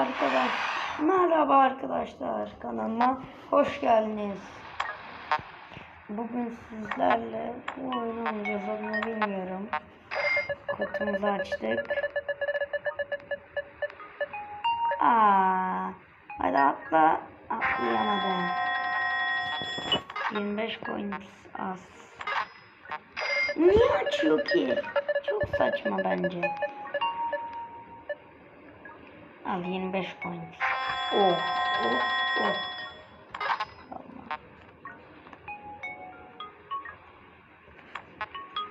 arkadaş. Merhaba arkadaşlar kanalıma hoş geldiniz. Bugün sizlerle bu oyunu oynayacağız adını bilmiyorum. Kutumuzu açtık. Aa, hadi atla. Atlayamadım. 25 coins az. Niye açıyor ki? Çok saçma bence. Al 25 point. Oh, oh, oh. Allah.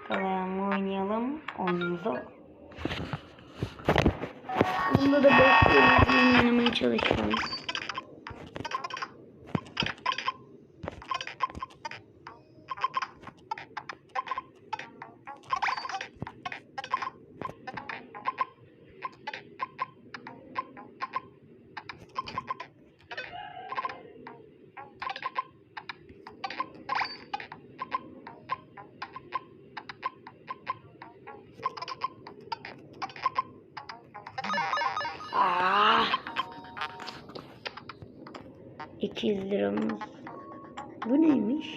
Kalan oynayalım. Oyunumuzu. Bunda da bekliyorum. Oynamaya çalışıyorum. 200 liramız. Bu neymiş?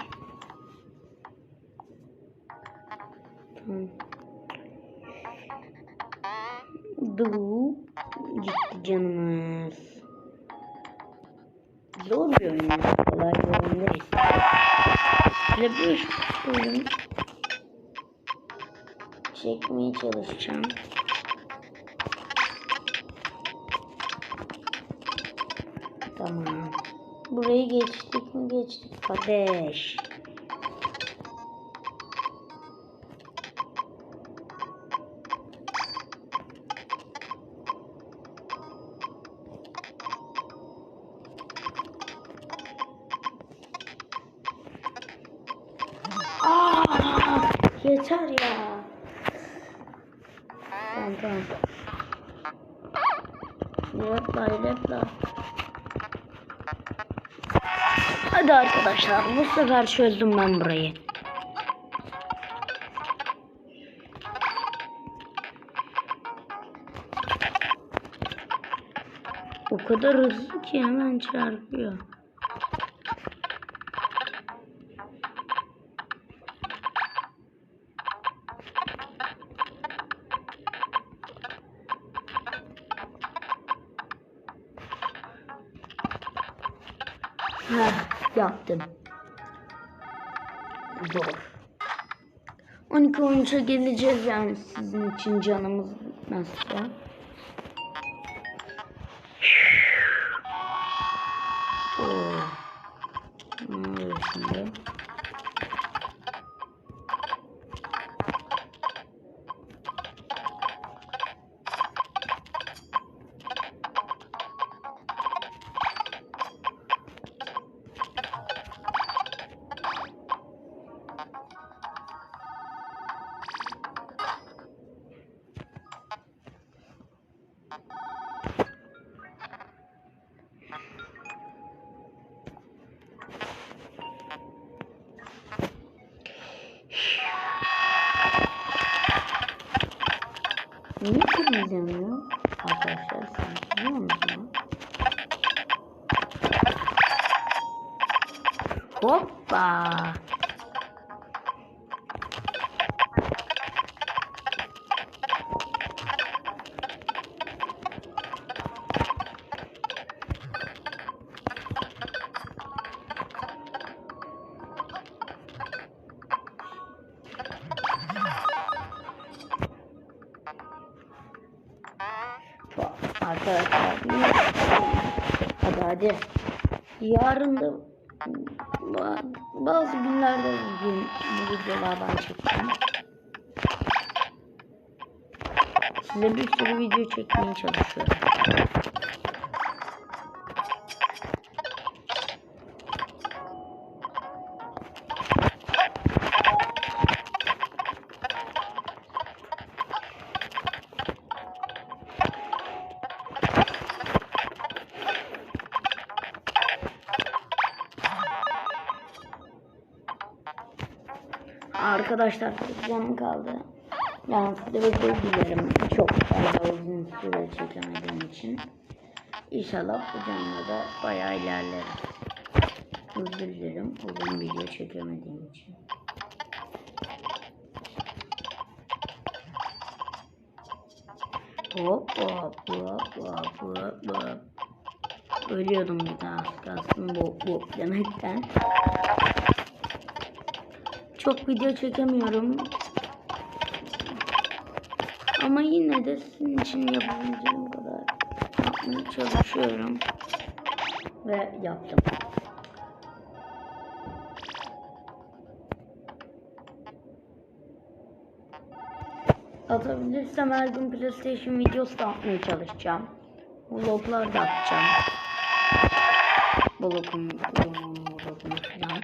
Tamam. Du gitti canımız. Zor bir oyun. Kolay bir oyun değil. Şöyle bir oyun çekmeye çalışacağım. Tamam. Burayı geçtik mi geçtik kardeş. Aa, yeter ya. Tamam tamam. Repla repla. Hadi arkadaşlar bu sefer çözdüm ben burayı. O kadar hızlı ki hemen çarpıyor. Heh, yaptım. Zor. 12 13'e geleceğiz yani sizin için canımız nasıl? Niye kırmızı yanıyor? Arkadaşlar sen biliyor musunuz? Hoppa. Arkadaşlar hadi hadi. Yarın da ba- bazı günlerde bugün bu videolardan çekeceğim. Size bir sürü video çekmeye çalışıyorum. Arkadaşlar canım kaldı. Yani özür dilerim. Çok fazla uzun süre çekemediğim için. İnşallah bu canlı da bayağı ilerlerim. Özür dilerim uzun video çekemediğim için. Hop hop hop hop hop hop. Ölüyordum bir daha kalsın bu bu demekten. Çok video çekemiyorum. Ama yine de sizin için yapabileceğim kadar yapmaya çalışıyorum. Ve yaptım. Atabilirsem her gün PlayStation videosu da atmaya çalışacağım. Vloglar da atacağım. Vlogum, vlogum, vlogum falan.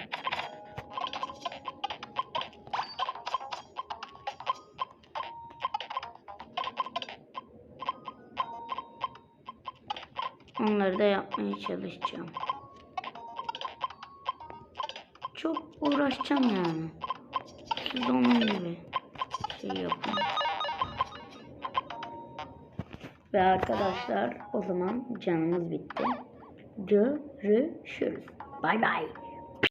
Onları da yapmaya çalışacağım. Çok uğraşacağım yani. Siz onun gibi şey yapın. Ve arkadaşlar o zaman canımız bitti. Görüşürüz. Bay bay.